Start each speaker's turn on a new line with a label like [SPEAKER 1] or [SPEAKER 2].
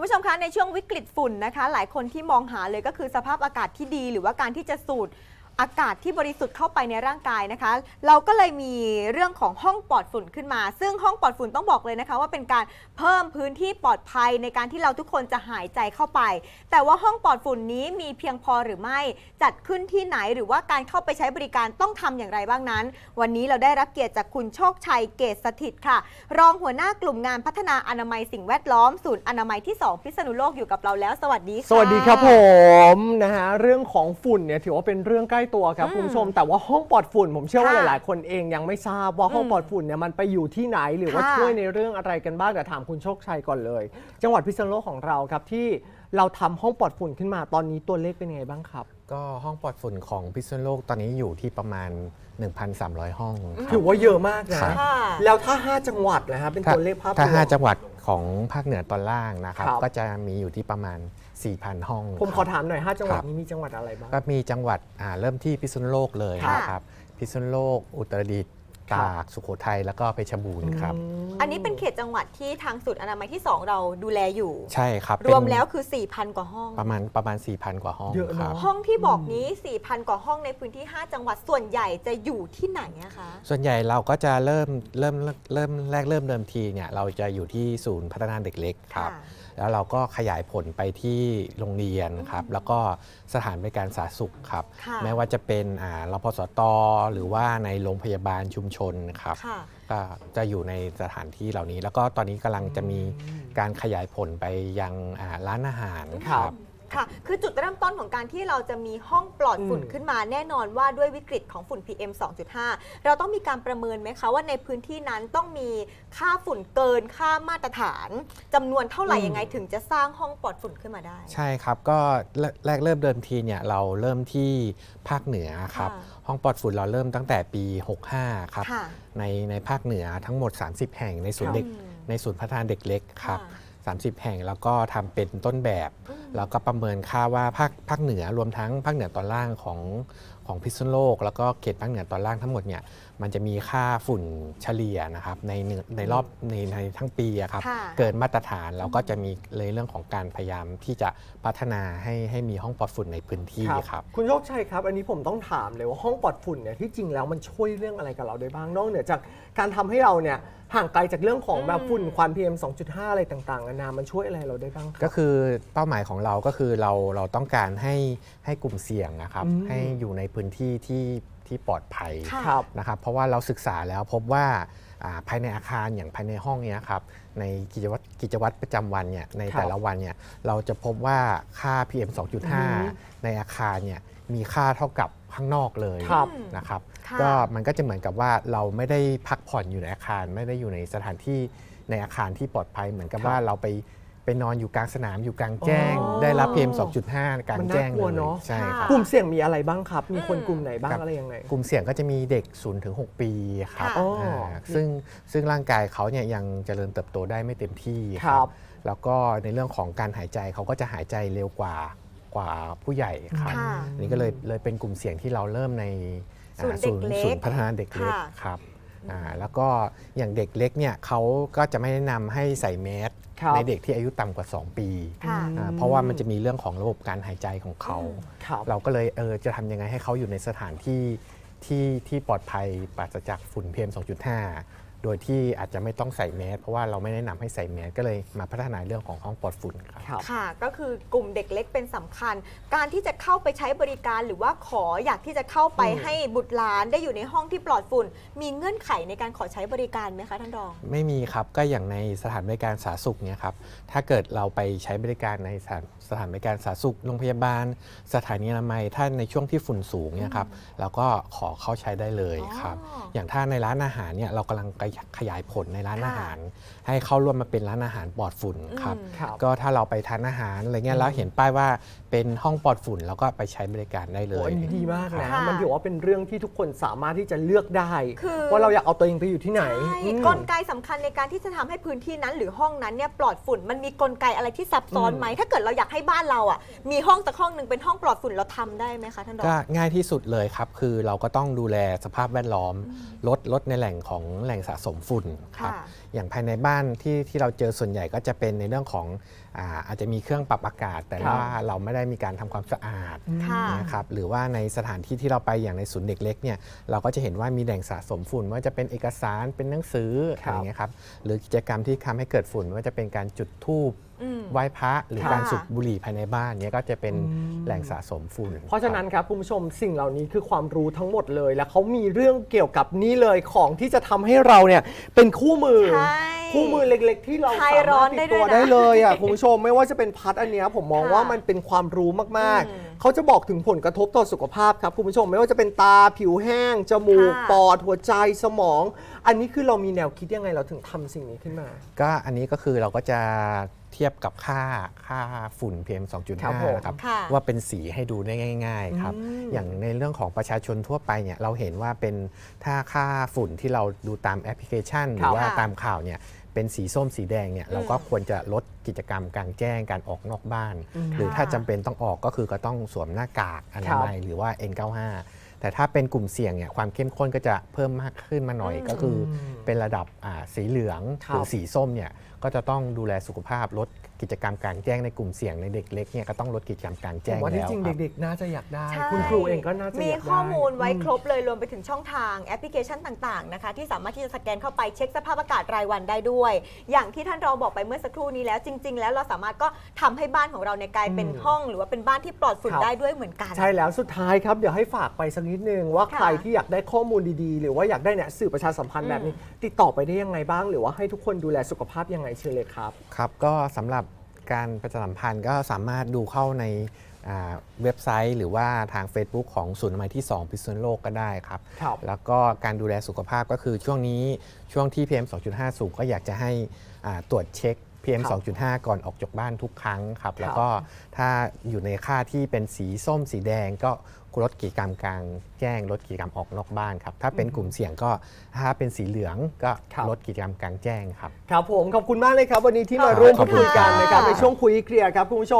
[SPEAKER 1] คุณผู้ชมคะในช่วงวิกฤตฝุ่นนะคะ หลายคนที่มองหาเลยก็คือสภาพอากาศที่ดี หรือว่าการที่จะสูด อากาศที่บริสุทธิ์เข้าไปในร่างกายนะคะ เราก็เลยมีเรื่องของห้องปลอดฝุ่นขึ้นมา ซึ่งห้องปลอดฝุ่นต้องบอกเลยนะคะ ว่าเป็นการเพิ่มพื้นที่ปลอดภัยในการที่เราทุกคนจะหายใจเข้าไป แต่ว่าห้องปลอดฝุ่นนี้มีเพียงพอหรือไม่ จัดขึ้นที่ไหนหรือว่าการเข้าไปใช้บริการต้องทำอย่างไรบ้างนั้น วันนี้เราได้รับเกียรติจากคุณโชคชัยเกษสถิตค่ะ รองหัวหน้ากลุ่มงานพัฒนาอนามัยสิ่งแวดล้อมศูนย์อนามัยที่ 2 พิษณุโลกอยู่กับเราแล้ว สวัสดีค่ะ
[SPEAKER 2] สวัสดีครับผมนะฮะเรื่องของฝุ่นเนี่ยถือว่าเป็นเรื่องใกล้ตัวครับ
[SPEAKER 1] อืม
[SPEAKER 2] คุณผู้ชมแต่ว่าห้องปลอดฝุ่น ผมเชื่อว่า
[SPEAKER 1] ค่ะ
[SPEAKER 2] หลาย ๆ คนเองยังไม่ทราบว่าห้อง
[SPEAKER 1] อืม
[SPEAKER 2] ปลอดฝุ่นเนี่ยมันไปอยู่ที่ไหนหรือว่า
[SPEAKER 1] ค่ะ
[SPEAKER 2] ช่วยในเรื่องอะไรกันบ้างแต่ถามคุณโชคชัยก่อนเลย จังหวัดพิษณุโลกของเราครับที่เราทำห้องปลอดฝุ่นขึ้นมาตอนนี้ตัวเลขเป็นยังไงบ้างครับ
[SPEAKER 3] ก็ห้องปลอดฝุ่นของพิษณุโลกตอนนี้อยู่ที่ประมาณ 1,300 ห้องค
[SPEAKER 2] ถื
[SPEAKER 3] รับ
[SPEAKER 2] อว่าเยอะมากนะ
[SPEAKER 3] ครับ
[SPEAKER 1] ค่ะ
[SPEAKER 2] แล้วถ้า 5 จังหวัดนะครับเป็นตัวเลขภาพรวม
[SPEAKER 3] ถ้า 5 จังหวัด ของภาคเหนือตอนล่างนะครับ
[SPEAKER 2] ครับ
[SPEAKER 3] ก็จะมีอยู่ที่ประมาณ 4,000 ห้อง
[SPEAKER 2] ผมขอถามหน่อย 5 จังหวัด
[SPEAKER 3] ครับ
[SPEAKER 2] นี้มีจังหวัดอะไรบ้าง
[SPEAKER 3] ก็มีจังหวัดอ่าเริ่มที่พิษณุโลกเลย
[SPEAKER 1] ค่ะ
[SPEAKER 3] นะครับพิษณุโลกอุตรดิตถ์
[SPEAKER 2] ครับ
[SPEAKER 3] ตากสุโขทัยแล้วก็เพชรบูรณ์ครับ
[SPEAKER 1] อันนี้เป็นเขตจังหวัดที่ทางศูนย์อนามัยที่ 2 เราดูแลอยู่
[SPEAKER 3] ใช่ครับ
[SPEAKER 1] รวม
[SPEAKER 3] เป็น
[SPEAKER 1] แล้วคือ 4,000 กว่าห้อง
[SPEAKER 3] ประมาณประมาณ 4,000 กว่าห้อง
[SPEAKER 2] เยอะ
[SPEAKER 3] ค
[SPEAKER 2] เนอะ
[SPEAKER 3] รับ
[SPEAKER 1] ห้องที่บอกนี้ 4,000 กว่าห้องในพื้นที่ 5 จังหวัดส่วนใหญ่จะอยู่ที่ไหนอะคะ
[SPEAKER 3] ส่วนใหญ่เราก็จะเริ่มเริ่มเริ่มแรกเริ่มเดิมทีเนี่ยเราจะอยู่ที่ศูนย์พัฒนาเด็กเล็กครับ
[SPEAKER 1] ค่ะ
[SPEAKER 3] แล้วเราก็ขยายผลไปที่โรงเรียนครับ แล้วก็สถานบริการสาธารณสุขครับ
[SPEAKER 1] ค่ะ
[SPEAKER 3] ไม่ว่าจะเป็นอ่ารพสตหรือว่าในโรงพยาบาลชุมชนครับ
[SPEAKER 1] ค่ะ
[SPEAKER 3] ก็จะอยู่ในสถานที่เหล่านี้ แล้วก็ตอนนี้กำลังจะมีการขยายผลไปยังอ่าร้านอาหาร
[SPEAKER 2] ครับ
[SPEAKER 1] ค่ะ คือจุดเริ่มต้นของการที่เราจะมีห้องปลอดฝุ่น
[SPEAKER 2] อืม
[SPEAKER 1] ขึ้นมาแน่นอนว่าด้วยวิกฤตของฝุ่น PM 2.5 เราต้องมีการประเมินไหมคะว่าในพื้นที่นั้นต้องมีค่าฝุ่นเกินค่ามาตรฐานจำนวนเท่าไหร่
[SPEAKER 2] อืม
[SPEAKER 1] ยังไงถึงจะสร้างห้องปลอดฝุ่นขึ้นมาได้
[SPEAKER 3] ใช่ครับก็แรแรกเริ่มเดิมทีเนี่ยเราเริ่มที่ภาคเหนือครับ
[SPEAKER 1] ค่ะ
[SPEAKER 3] ห้องปลอดฝุ่นเราเริ่มตั้งแต่ปี 65 ครับ
[SPEAKER 1] ค่ะ
[SPEAKER 3] ในในภาคเหนือทั้งหมด 30 แห่งในศูนย์
[SPEAKER 2] ครับ
[SPEAKER 3] เด็กในศูนย์พัฒนาเด็กเล็กครับ
[SPEAKER 1] ค่ะ
[SPEAKER 3] 30 แห่ง แล้วก็ทำเป็นต้นแบบ
[SPEAKER 1] อืม
[SPEAKER 3] แล้วก็ประเมินค่าว่าภาคภาคเหนือรวมทั้งภาคเหนือตอนล่างของของพิษณุโลก แล้วก็เขตภาคเหนือตอนล่างทั้งหมดเนี่ยมันจะมีค่าฝุ่นเฉลี่ยนะครับในหนึ่งในรอบในในทั้งปีอะครับ
[SPEAKER 1] ค่ะ
[SPEAKER 3] เกินมาตรฐานเราก็จะมีเลยเรื่องของการพยายามที่จะพัฒนาให้ให้มีห้องปลอดฝุ่นในพื้นที่ครับ
[SPEAKER 2] คุณโชคชัยครับ อันนี้ผมต้องถามเลยว่าห้องปลอดฝุ่นเนี่ยที่จริงแล้วมันช่วยเรื่องอะไรกับเราได้บ้างนอกเหนือจากการทำให้เราเนี่ยห่างไกลจากเรื่องของแบบฝุ่นควัน PM 2.5 อะไรต่างๆนานามันช่วยอะไรเราได้บ้างค
[SPEAKER 3] ก็
[SPEAKER 2] รับ
[SPEAKER 3] คือเป้าหมายของเราก็คือเราเราต้องการให้ให้กลุ่มเสี่ยงนะครับ
[SPEAKER 2] อืม
[SPEAKER 3] ให้อยู่ในพื้นที่ที่ที่ปลอดภัย
[SPEAKER 1] ค่ะ
[SPEAKER 2] ครับ
[SPEAKER 3] นะครับ เพราะว่าเราศึกษาแล้วพบว่าอ่าภายในอาคารอย่างภายในห้องเนี้ยครับในกิจวัตรกิจวัตรประจำวันเนี่ยใน
[SPEAKER 2] ครับ
[SPEAKER 3] แต่ละวันเนี่ยเราจะพบว่าค่า PM
[SPEAKER 2] อือฮึ
[SPEAKER 3] 2.5 ในอาคารเนี่ยมีค่าเท่ากับข้างนอกเลย
[SPEAKER 2] ครับ
[SPEAKER 3] นะครับ
[SPEAKER 1] ค่ะ
[SPEAKER 3] ก็มันก็จะเหมือนกับว่าเราไม่ได้พักผ่อนอยู่ในอาคาร ไม่ได้อยู่ในสถานที่ในอาคารที่ปลอดภัยเหมือนกับ
[SPEAKER 2] ครับ
[SPEAKER 3] ว่าเราไป ไปนอนอยู่กลางสนามอยู่กลางแจ้ง
[SPEAKER 2] อ๋อ
[SPEAKER 3] ได้รับ PM 2.5 กลางแจ้ง
[SPEAKER 2] มันน่ากลั
[SPEAKER 3] เล
[SPEAKER 2] วยเนอะ
[SPEAKER 3] ใช่ครับ
[SPEAKER 2] กลุ่มเสี่ยงมีอะไรบ้างครับ มีคน
[SPEAKER 1] อืม
[SPEAKER 2] กลุ่มไหนบ้าง
[SPEAKER 3] ครับ
[SPEAKER 2] อะไรยังไง
[SPEAKER 3] กลุ่มเสี่ยงก็จะมีเด็ก0ถึง6ปีครับ
[SPEAKER 1] ค่ะ
[SPEAKER 2] อ๋ออ่า
[SPEAKER 3] ซึ่งซึ่งร่างกายเขาเนี่ยยังเจริญเติบโตได้ไม่เต็มที่
[SPEAKER 2] ครับ
[SPEAKER 3] แล้วก็ในเรื่องของการหายใจเขาก็จะหายใจเร็วกว่ากว่าผู้ใหญ่ครับ
[SPEAKER 1] ค่ะ
[SPEAKER 3] อันนี่ก็เลยเลยเป็นกลุ่มเสี่ยงที่เราเริ่มในอ่า
[SPEAKER 1] ศูนย์เด็กเล็ก
[SPEAKER 3] ศูนย์พัฒนาเด็กเล็ก
[SPEAKER 1] ค่ะ
[SPEAKER 3] ครับอ่าแล้วก็อย่างเด็กเล็กเนี่ยเขาก็จะไม่แนะนำให้ใส่แมส
[SPEAKER 2] ครับ
[SPEAKER 3] ในเด็กที่อายุต่ำกว่า 2 ปี
[SPEAKER 1] ค่ะ
[SPEAKER 3] อ่าเพราะว่ามันจะมีเรื่องของระบบการหายใจของเขา
[SPEAKER 2] ครับ
[SPEAKER 3] เราก็เลยเออจะทำยังไงให้เขาอยู่ในสถานที่ที่ที่ปลอดภัยปราศจากฝุ่น PM 2.5 โดยที่อาจจะไม่ต้องใส่แมสเพราะว่าเราไม่แนะนำให้ใส่แมสก็เลยมาพัฒนาเรื่องของห้องปลอดฝุ่นครับ
[SPEAKER 2] ครับ
[SPEAKER 1] ค่ะ ก็คือกลุ่มเด็กเล็กเป็นสำคัญ การที่จะเข้าไปใช้บริการหรือว่าขออยากที่จะเข้าไป
[SPEAKER 2] อืม
[SPEAKER 1] ให้บุตรหลานได้อยู่ในห้องที่ปลอดฝุ่น มีเงื่อนไขในการขอใช้บริการไหมคะท่านรอง
[SPEAKER 3] ไม่มีครับก็อย่างในสถานบริการสาธารณสุขเนี่ยครับถ้าเกิดเราไปใช้บริการในสถานสถานบริการสาธารณสุขโรงพยาบาล สถานีอนามัยถ้าในช่วงที่ฝุ่นสูงเนี่ยครับเราก็ขอเข้าใช้ได้เลยครับ
[SPEAKER 1] อ๋อ
[SPEAKER 3] อย่างถ้าในร้านอาหารเนี่ยเรากำลังขยายผลในร้าน
[SPEAKER 1] ค่ะ
[SPEAKER 3] อาหาร ให้เข้าร่วมมาเป็นร้านอาหารปลอดฝุ่นครับ
[SPEAKER 1] อืม
[SPEAKER 2] ครับ
[SPEAKER 3] ก็ถ้าเราไปทานอาหารอะไรเงี้ยแล้วเห็นป้ายว่าเป็นห้องปลอดฝุ่นเราก็ไปใช้บริการได้เล
[SPEAKER 2] โอ้
[SPEAKER 3] ย
[SPEAKER 2] อันนี้ดีมากนะ
[SPEAKER 1] ค่ะ
[SPEAKER 2] มันถือว่าเป็นเรื่องที่ทุกคนสามารถที่จะเลือกได้
[SPEAKER 1] คือ
[SPEAKER 2] ว่าเราอยากเอาตัวเองไปอยู่ที่ไหน
[SPEAKER 1] ใช่
[SPEAKER 2] อืม
[SPEAKER 1] กลไกสำคัญในการที่จะทำให้พื้นที่นั้นหรือห้องนั้นเนี่ยปลอดฝุ่นมันมีกลไกอะไรที่ซับซ้อน
[SPEAKER 2] อืม
[SPEAKER 1] ไหมถ้าเกิดเราอยากให้บ้านเราอะมีห้องสักห้องหนึ่งเป็นห้องปลอดฝุ่นเราทำได้ไหมคะท่านรอง
[SPEAKER 3] ก็ง่ายที่สุดเลยครับ คือเราก็ต้องดูแลสภาพแวดล้อมลดลดในแหล่งของแหล่งสะสมฝุ่นครับ
[SPEAKER 1] ค่ะ
[SPEAKER 3] อย่างภายในบ้านที่ที่เราเจอส่วนใหญ่ก็จะเป็นในเรื่องของอาอาจจะมีเครื่องปรับอากาศ แต่
[SPEAKER 2] ครับ
[SPEAKER 3] ว่าเราไม่ได้มีการทำความสะอาด
[SPEAKER 1] ค่ะ
[SPEAKER 3] นะครับหรือว่าในสถานที่ที่เราไปอย่างในศูนย์เด็กเล็กเนี่ยเราก็จะเห็นว่ามีแหล่งสะสมฝุ่นไม่ว่าจะเป็นเอกสารเป็นหนังสือ
[SPEAKER 2] ค
[SPEAKER 3] อะ
[SPEAKER 2] รับ
[SPEAKER 3] ไรเงี้ยครับหรือกิจกรรมที่ทำให้เกิดฝุ่นไม่ว่าจะเป็นการจุดธูป
[SPEAKER 1] อืม
[SPEAKER 3] ไหว้พระหรือ
[SPEAKER 1] ค่ะ
[SPEAKER 3] การสูบบุหรี่ภายในบ้านเนี่ยก็จะเป็น
[SPEAKER 2] อืม
[SPEAKER 3] แหล่งสะสมฝุ่น
[SPEAKER 2] เพราะฉะนั้น
[SPEAKER 3] คบ
[SPEAKER 2] ครับคุณผู้ชมสิ่งเหล่านี้คือความรู้ทั้งหมดเลย แล้วเขามีเรื่องเกี่ยวกับนี่เลยของที่จะทำให้เราเนี่ยเป็นคู่มือ
[SPEAKER 1] ใช่
[SPEAKER 2] คู่มือเล็กๆ ที่เรา
[SPEAKER 1] คลาย
[SPEAKER 2] สา
[SPEAKER 1] ร้
[SPEAKER 2] มา
[SPEAKER 1] อ
[SPEAKER 2] ร
[SPEAKER 1] น
[SPEAKER 2] ถ
[SPEAKER 1] ได้
[SPEAKER 2] ติด
[SPEAKER 1] ด้วย
[SPEAKER 2] ตัว
[SPEAKER 1] นะ
[SPEAKER 2] ได้เลยอะคุณผู้ชมไม่ว่าจะเป็นพัดอันเนี้ยผมมอง
[SPEAKER 1] ค่ะ
[SPEAKER 2] ว่ามันเป็นความรู้มาก
[SPEAKER 1] อืม
[SPEAKER 2] ๆเขาจะบอกถึงผลกระทบต่อสุขภาพครับคุณผู้ชมไม่ว่าจะเป็นตาผิวแห้ง จมูก
[SPEAKER 1] ค่ะ
[SPEAKER 2] ปอด หัวใจสมอง อันนี้คือเรามีแนวคิดยังไงเราถึงทำสิ่งนี้ขึ้นมา
[SPEAKER 3] ก็อันนี้ก็คือเราก็จะเทียบกับค่าค่าฝุ่น PM
[SPEAKER 2] ครับผม
[SPEAKER 3] 2.5นะครับ
[SPEAKER 1] ค่ะ
[SPEAKER 3] ว่าเป็นสีให้ดูได้ง่าย ๆ ครับ
[SPEAKER 2] อืม
[SPEAKER 3] อย่างในเรื่องของประชาชนทั่วไปเนี่ยเราเห็นว่าเป็นถ้าค่าฝุ่นที่เราดูตามแอปพลิเคชัน หรือว่า
[SPEAKER 1] ค่ะ
[SPEAKER 3] ตามข่าวเนี่ย เป็นสีส้มสีแดงเนี่ยเราก็ควรจะลดกิจกรรมกลางแจ้งการออกนอกบ้าน หรือถ้าจำเป็นต้องออกก็คือก็ต้องสวมหน้ากากอนามัยหรือว่า N95 แต่ถ้าเป็นกลุ่มเสี่ยงเนี่ยความเข้มข้นก็จะเพิ่มมากขึ้นมาหน่อย
[SPEAKER 1] อืม
[SPEAKER 3] ก็คือ เป็นระดับอ่าสีเหลือง
[SPEAKER 2] ครับ
[SPEAKER 3] หรือสีส้มเนี่ยก็จะต้องดูแลสุขภาพลด กิจกรรมกลางแจ้งในกลุ่มเสี่ยงในเด็กเล็กเนี่ยก็ต้องลดกิจกรรมกลาง
[SPEAKER 2] ผ
[SPEAKER 3] แจ้ง
[SPEAKER 2] มว่าที่
[SPEAKER 3] แล้ว
[SPEAKER 2] จริง
[SPEAKER 3] ครับ
[SPEAKER 2] เด็กๆ น่าจะอยากได้
[SPEAKER 1] ใช่
[SPEAKER 2] คุณครูเองก็น่าจะ
[SPEAKER 1] มี
[SPEAKER 2] อยากได้
[SPEAKER 1] ข้อมูลไว้
[SPEAKER 2] อืม
[SPEAKER 1] ครบเลยรวมไปถึงช่องทางแอปพลิเคชันต่างๆนะคะ ที่สามารถที่จะสแกนเข้าไปเช็คสภาพอากาศรายวันได้ด้วย อย่างที่ท่านรองบอกไปเมื่อสักครู่นี้แล้วจริง ๆ แล้วเราสามารถก็ทำให้บ้านของเราเนี่ยกลายเป็น
[SPEAKER 2] อืม
[SPEAKER 1] ห้อง หรือว่าเป็นบ้านที่ปลอดฝุ่น
[SPEAKER 2] ครับ
[SPEAKER 1] ได้ด้วยเหมือนกัน
[SPEAKER 2] ใช่แล้วสุดท้ายครับ เดี๋ยวให้ฝากไปสักนิดนึงว่า
[SPEAKER 1] ค่ะ
[SPEAKER 2] ใครที่อยากได้ข้อมูลดีๆ หรือว่าอยากได้เนี่ยสื่อประชาสัมพันธ์แบบนี้ ติดต่อไปได้ยังไงบ้าง หรือว่าให้ทุกคนดูแลสุขภาพยังไงเชิญเลยครับ
[SPEAKER 3] ครับก็สำหรับ การประชาสัมพันธ์ก็สามารถดูเข้าในอ่าเว็บไซต์ หรือว่าทาง Facebook ของศูนย์อนามัยที่ 2 พิษณุโลกก็ได้ครับ
[SPEAKER 2] ครับ
[SPEAKER 3] แล้วก็การดูแลสุขภาพก็คือช่วงนี้ช่วงที่ PM 2.5 สูงก็อยากจะให้อ่าตรวจเช็ค PM
[SPEAKER 2] ครับ
[SPEAKER 3] 2.5 ก่อนออกจากบ้านทุกครั้งครับ
[SPEAKER 2] ครับ
[SPEAKER 3] แล้วก็ถ้าอยู่ในค่าที่เป็นสีส้มสีแดงก็ลดกิจกรรมกลางแจ้งลดกิจกรรมออกนอกบ้านครับ ถ้าเป็นกลุ่มเสี่ยงก็ถ้าเป็นสีเหลืองก็
[SPEAKER 2] ครับ
[SPEAKER 3] ลดกิจกรรมกลางแจ้งครับ
[SPEAKER 2] ครับผมขอบคุณมากเลยครับ วันนี้ที่มา
[SPEAKER 1] ขอบ
[SPEAKER 2] ร่วม
[SPEAKER 1] คุ
[SPEAKER 2] พู
[SPEAKER 1] ณ
[SPEAKER 2] ดคุยกัน
[SPEAKER 1] ค่ะ
[SPEAKER 2] นะครับในช่วงคุยเคลียร์ครับคุณผู้ชม